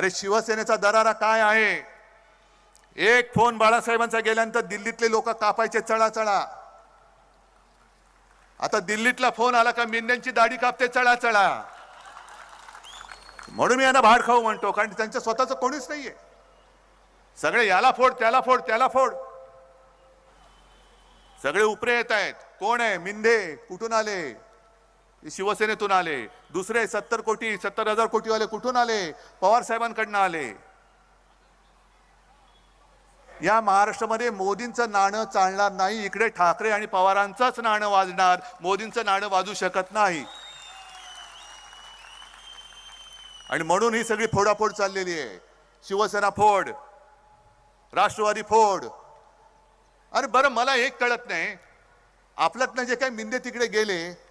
अरे शिवसेनेचा दरारा काय आहे? एक फोन बाळासाहेबांचा गेल्यानंतर दिल्लीतले लोक कापायचे चळा चळा आता दिल्लीतला फोन आला का मेंढ्यांची दाढी कापते चळा चळा म्हणून मी यांना भाड खाऊ म्हणतो कारण त्यांचं स्वतःचं कोणीच नाहीये. सगळे याला फोड त्याला फोड त्याला फोड. सगळे उपरे येत आहेत. कोण आहे? मिंदे कुठून आले? शिवसेनेतून आले. दुसरे सत्तर कोटी सत्तर हजार कोटीवाले कुठून आले? पवार साहेबांकडनं आले. या महाराष्ट्रामध्ये मोदींचं नाणं चालणार नाही. इकडे ठाकरे आणि पवारांचंच नाणं वाजणार. मोदींचं नाणं वाजू शकत नाही. आणि म्हणून ही सगळी फोडाफोड चाललेली आहे. शिवसेना फोड राष्ट्रवादी फोड. अरे बरं मला एक कळत नाही. आपल्यातनं जे काही मिंदे तिकडे गेले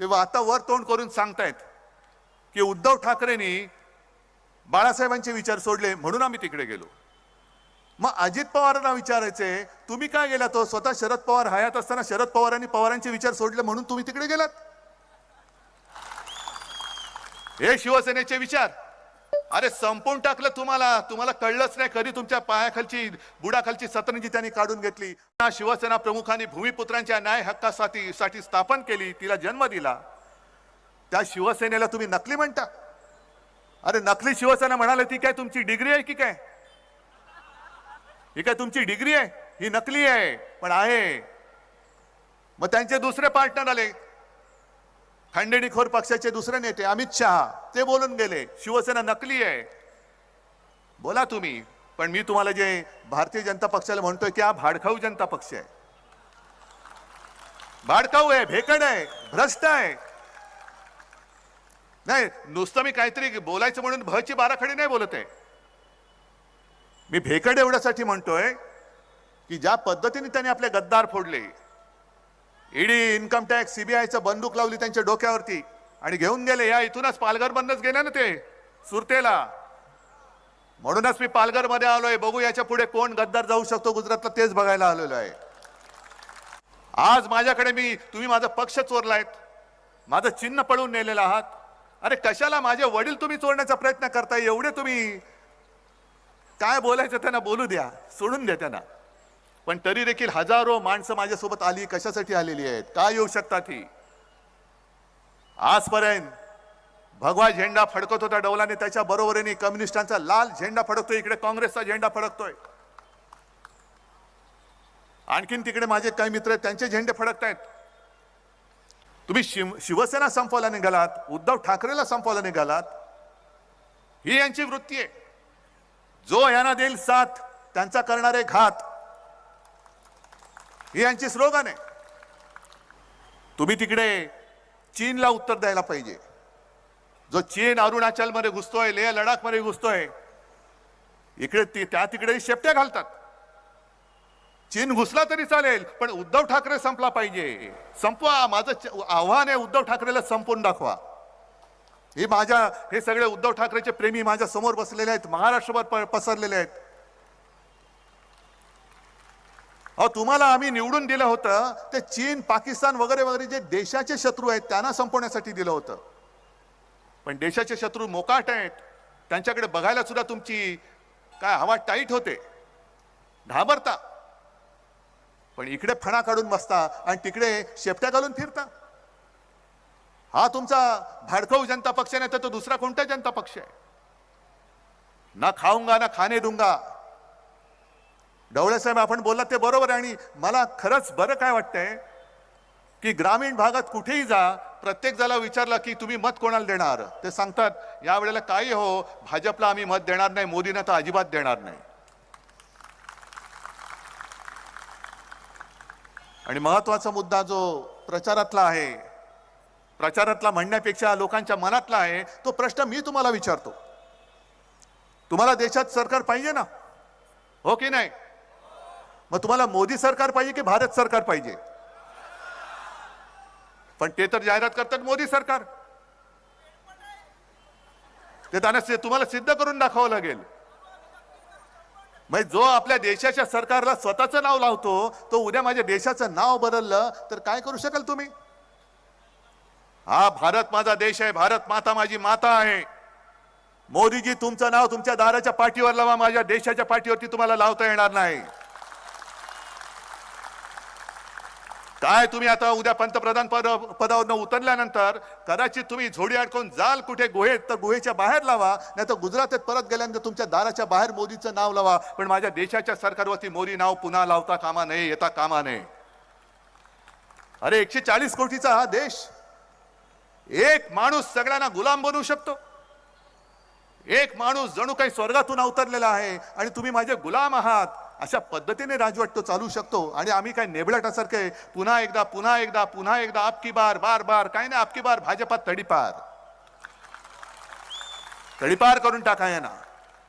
तेव्हा आता वर तोंड करून सांगतायत की उद्धव ठाकरेंनी बाळासाहेबांचे विचार सोडले म्हणून आम्ही तिकडे गेलो. मग अजित पवारांना विचारायचे तुम्ही काय गेला तो? स्वतः शरद पवार हयात असताना शरद पवारांनी पवारांचे विचार सोडले म्हणून तुम्ही तिकडे गेलात? हे शिवसेनेचे विचार. अरे संपवून टाकलं तुम्हाला. तुम्हाला कळलंच नाही कधी तुमच्या पायाखालची बुडाखालची सतरंजी त्यांनी काढून घेतली. शिवसेना प्रमुखांनी भूमिपुत्रांच्या न्याय हक्कासाठी साठी स्थापन केली तिला जन्म दिला. त्या शिवसेनेला तुम्ही नकली म्हणता. अरे नकली शिवसेना म्हणाले ती काय तुमची डिग्री आहे की काय? ही काय तुमची डिग्री आहे? ही नकली आहे पण आहे. मग त्यांचे दुसरे पार्टनर आले. खंडणीखोर पक्षाचे दुसरे नेते अमित शहा ते बोलून गेले शिवसेना नकली आहे. बोला तुम्ही पण मी तुम्हाला जे भारतीय जनता पक्षाला म्हणतोय की हा भाडखाऊ जनता पक्ष आहे. भाडखाऊ आहे भेकड आहे भ्रष्ट आहे. नाही नुसतं मी काहीतरी बोलायचं म्हणून भची बाराखडी नाही बोलत आहे. मी भेकड एवढ्यासाठी म्हणतोय की ज्या पद्धतीने त्यांनी आपले गद्दार फोडले ईडी इन्कम टॅक्स सीबीआयचं बंदूक लावली त्यांच्या डोक्यावरती. आणि घेऊन गेले. या इथूनच पालघर मधनच गेले ना ते. सुरतेला. म्हणूनच मी पालघरमध्ये आलोय. बघू याच्यापुढे कोण गद्दार जाऊ शकतो गुजरातला तेच बघायला आलेलो आहे. आज माझ्याकडे मी तुम्ही माझा पक्ष चोरलायत. माझं चिन्ह पळून नेलेलं आहात. अरे कशाला माझे वडील तुम्ही चोरण्याचा प्रयत्न करताय? एवढे तुम्ही काय बोलायचं त्यांना बोलू द्या. सोडून द्या त्यांना. पण तरी देखील हजारो माणसं माझ्यासोबत आली कशासाठी आलेली आहेत? काय येऊ शकतात ही? आजपर्यंत भगवा झेंडा फडकत होता डौलाने त्याच्या बरोबरीने कम्युनिस्टांचा लाल झेंडा फडकतोय इकडे काँग्रेसचा झेंडा फडकतोय. आणखीन तिकडे माझे काही मित्र आहेत त्यांचे झेंडे फडकतायत. तुम्ही शिव शिवसेना संपवायला निघालात उद्धव ठाकरेला संपवायला निघालात. ही यांची वृत्ती आहे. जो यांना देईल साथ त्यांचा करणारे घात. ही यांची स्लोगन आहे. तुम्ही तिकडे चीनला उत्तर द्यायला पाहिजे. जो चीन अरुणाचलमध्ये घुसतोय लेह लडाखमध्ये घुसतोय इकडे ती- त्या तिकडे शेपट्या घालतात. चीन घुसला तरी चालेल पण उद्धव ठाकरे संपला पाहिजे. संपवा माझं च- आव्हान आहे उद्धव ठाकरेला संपवून दाखवा. हे माझ्या हे सगळे उद्धव ठाकरेचे प्रेमी माझ्यासमोर बसलेले आहेत महाराष्ट्रभर प- पसरलेले आहेत. अहो तुम्हाला आम्ही निवडून दिलं होतं ते चीन पाकिस्तान वगैरे वगैरे जे देशाचे शत्रू आहेत त्यांना संपवण्यासाठी दिलं होतं. पण देशाचे शत्रू मोकाट आहेत. त्यांच्याकडे बघायला सुद्धा तुमची काय हवा टाईट होते. घाबरता. पण इकडे फणा काढून बसता आणि तिकडे शेपट्या घालून फिरता. हा तुमचा भाडखाऊ जनता पक्ष नाही तर तो दुसरा कोणता जनता पक्ष आहे? ना खाऊंगा ना खाणे दूंगा. डवळेसाहेब आपण बोललात ते बरोबर आहे आणि मला खरंच बरं काय वाटतंय की ग्रामीण भागात कुठेही जा प्रत्येक जणाला विचारलं की तुम्ही मत कोणाला देणार? ते सांगतात यावेळेला काही हो भाजपला आम्ही मत देणार नाही मोदींना तर अजिबात देणार नाही. आणि महत्त्वाचा मुद्दा जो प्रचारातला आहे प्रचारातला म्हणण्यापेक्षा लोकांच्या मनातला आहे तो प्रश्न मी तुम्हाला विचारतो. तुम्हाला देशात सरकार पाहिजे ना? हो की नाही? मग तुम्हाला मोदी सरकार पाहिजे की भारत सरकार पाहिजे? पण ते तर जाहिरात करतात मोदी सरकार. ते त्यांना तुम्हाला सिद्ध करून दाखवावं लागेल. म्हणजे जो आपल्या देशाच्या सरकारला स्वतःचं नाव लावतो तो उद्या माझ्या देशाचं नाव बदललं तर काय करू शकाल तुम्ही? हा भारत माझा देश आहे भारत माता माझी माता आहे. मोदीजी तुमचं नाव तुमच्या दाराच्या पाठीवर लावा माझ्या देशाच्या पाठीवरती तुम्हाला लावता येणार नाही. काय तुम्ही आता उद्या पंतप्रधान पद पदावरनं उतरल्यानंतर कदाचित तुम्ही झोडी अडकून जाल कुठे गुहेत तर गुहेच्या बाहेर लावा नाही तर गुजरातेत परत गेल्यानंतर तुमच्या दाराच्या बाहेर मोदीचं नाव लावा. पण माझ्या देशाच्या सरकारवरती मोदी नाव पुन्हा लावता कामा नये येता कामा नये. अरे एकशे चाळीस कोटीचा हा देश. एक माणूस सगळ्यांना गुलाम बनवू शकतो. एक माणूस जणू काही स्वर्गातून अवतरलेला आहे आणि तुम्ही माझे गुलाम आहात. अशा पद्धतीने राजवट तो चालू शकतो. आणि आम्ही काय नेबळटासारखे पुन्हा एकदा पुन्हा एकदा पुन्हा एकदा आपकी बार बार बार. काही नाही आपकी बार. भाजपात तडीपार. तडीपार करून टाका ना